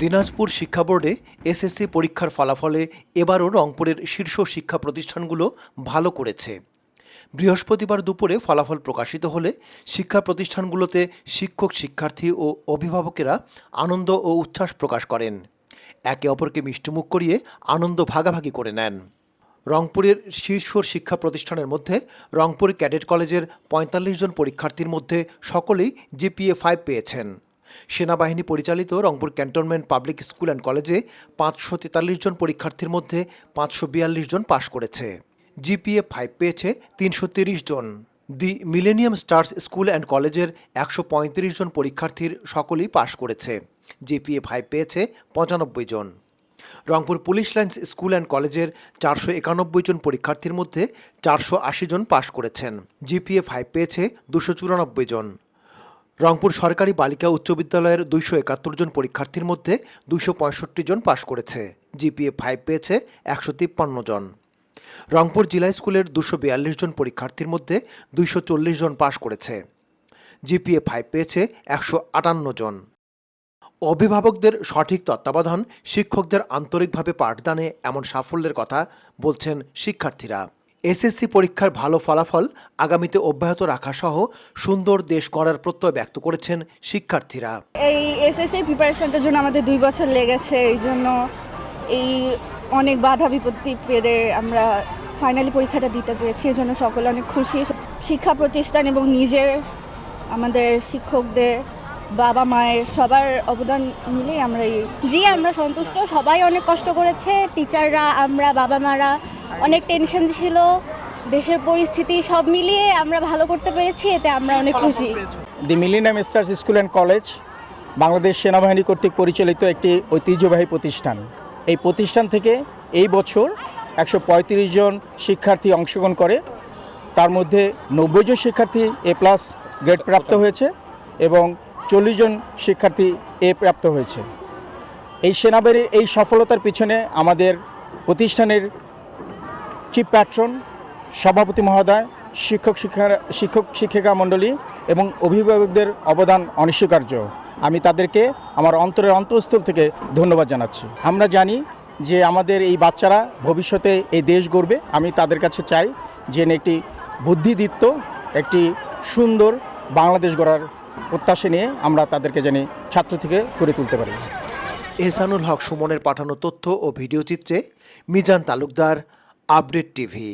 দিনাজপুর শিক্ষা বোর্ডে এসএসসি পরীক্ষার ফলাফলে এবারও রংপুরের শীর্ষ শিক্ষা প্রতিষ্ঠানগুলো ভালো করেছে। বৃহস্পতিবার দুপুরে ফলাফল প্রকাশিত হলে শিক্ষা প্রতিষ্ঠানগুলোতে শিক্ষক, শিক্ষার্থী ও অভিভাবকেরা আনন্দ ও উচ্ছ্বাস প্রকাশ করেন। একে অপরকে মিষ্টিমুখ করিয়ে আনন্দ ভাগাভাগি করে নেন। রংপুরের শীর্ষ শিক্ষা প্রতিষ্ঠানের মধ্যে রংপুর ক্যাডেট কলেজের পঁয়তাল্লিশ জন পরীক্ষার্থীর মধ্যে সকলেই জিপিএ ফাইভ পেয়েছেন। সেনাবাহিনী পরিচালিত Rangpur cantonment public school and কলেজে পাঁচশো তেতাল্লিশ জন পরীক্ষার্থীর মধ্যে পাঁচশো বিয়াল্লিশ জন পাশ করেছে। জিপিএ ফাইভ পেয়েছে তিনশো তিরিশ জন। The millennium stars school and কলেজের একশো পঁয়ত্রিশ জন পরীক্ষার্থীর সকলেই পাশ করেছে। জিপিএ ফাইভ পেয়েছে পঁচানব্বই জন। Rangpur police lines school and কলেজের চারশো একানব্বই জন পরীক্ষার্থীর মধ্যে চারশো আশি জন পাশ করেছেন। জিপিএ ফাইভ পেয়েছে দুশো চুরানব্বই জন। রংপুর সরকারি বালিকা উচ্চ বিদ্যালয়ের দুইশো একাত্তর জন পরীক্ষার্থীর মধ্যে দুইশো পঁয়ষট্টি জন পাশ করেছে। জিপিএ ফাইভ পেয়েছে একশো তিপ্পান্ন জন। রংপুর জেলা স্কুলের দুশো বিয়াল্লিশ জন পরীক্ষার্থীর মধ্যে দুইশো চল্লিশ জন পাশ করেছে। জিপিএ ফাইভ পেয়েছে একশো আটান্ন জন। অভিভাবকদের সঠিক তত্ত্বাবধান শিক্ষকদের আন্তরিকভাবে পাঠদানে এমন সাফল্যের কথা বলছেন শিক্ষার্থীরা। এসএসসি পরীক্ষার ভালো ফলাফল আগামীতে অব্যাহত রাখা সহ সুন্দর দেশ গড়ার প্রত্যয় ব্যক্ত করেছেন শিক্ষার্থীরা। এই এসএসসি প্রিপারেশনটার জন্য আমাদের দুই বছর লেগেছে, এই জন্য এই অনেক বাধা বিপত্তি পেরে আমরা ফাইনালি পরীক্ষাটা দিতে পেরেছি, এই জন্য সকলে অনেক খুশি। শিক্ষা প্রতিষ্ঠান এবং নিজের, আমাদের শিক্ষকদের বাবা মায়ের সবার অবদান মিলেই আমরা এই জি আমরা সন্তুষ্ট। সবাই অনেক কষ্ট করেছে। টিচাররা আমরা বাবা মারা অনেক টেনশন ছিল। দেশের পরিস্থিতি সব মিলিয়ে আমরা ভালো করতে পেরেছি এতে আমরা অনেক খুশি। The millennium stars school and college Bangladesh সেনাবাহিনী কর্তৃক পরিচালিত একটি ঐতিহ্যবাহী প্রতিষ্ঠান। এই প্রতিষ্ঠান থেকে এই বছর একশো পঁয়ত্রিশ জন শিক্ষার্থী অংশগ্রহণ করে। তার মধ্যে নব্বই জন শিক্ষার্থী এ প্লাস গ্রেড প্রাপ্ত হয়েছে এবং চল্লিশ জন শিক্ষার্থী এ প্রাপ্ত হয়েছে। এই সেনাবাহিনীর এই সফলতার পিছনে আমাদের প্রতিষ্ঠানের চিফ প্যাট্রন, সভাপতি মহোদয়, শিক্ষক শিক্ষা, শিক্ষক শিক্ষিকা মণ্ডলী এবং অভিভাবকদের অবদান অনস্বীকার্য। আমি তাদেরকে আমার অন্তরের অন্তঃস্থল থেকে ধন্যবাদ জানাচ্ছি। আমরা জানি যে আমাদের এই বাচ্চারা ভবিষ্যতে এই দেশ গড়বে। আমি তাদের কাছে চাই যে একটি বুদ্ধিদীপ্ত, একটি সুন্দর বাংলাদেশ গড়ার প্রত্যাশা নিয়ে আমরা তাদেরকে জানি ছাত্র থেকে করে তুলতে পারি। এহসানুল হক সুমনের পাঠানো তথ্য ও ভিডিও চিত্রে মিজান তালুকদার, আপডেট টিভি।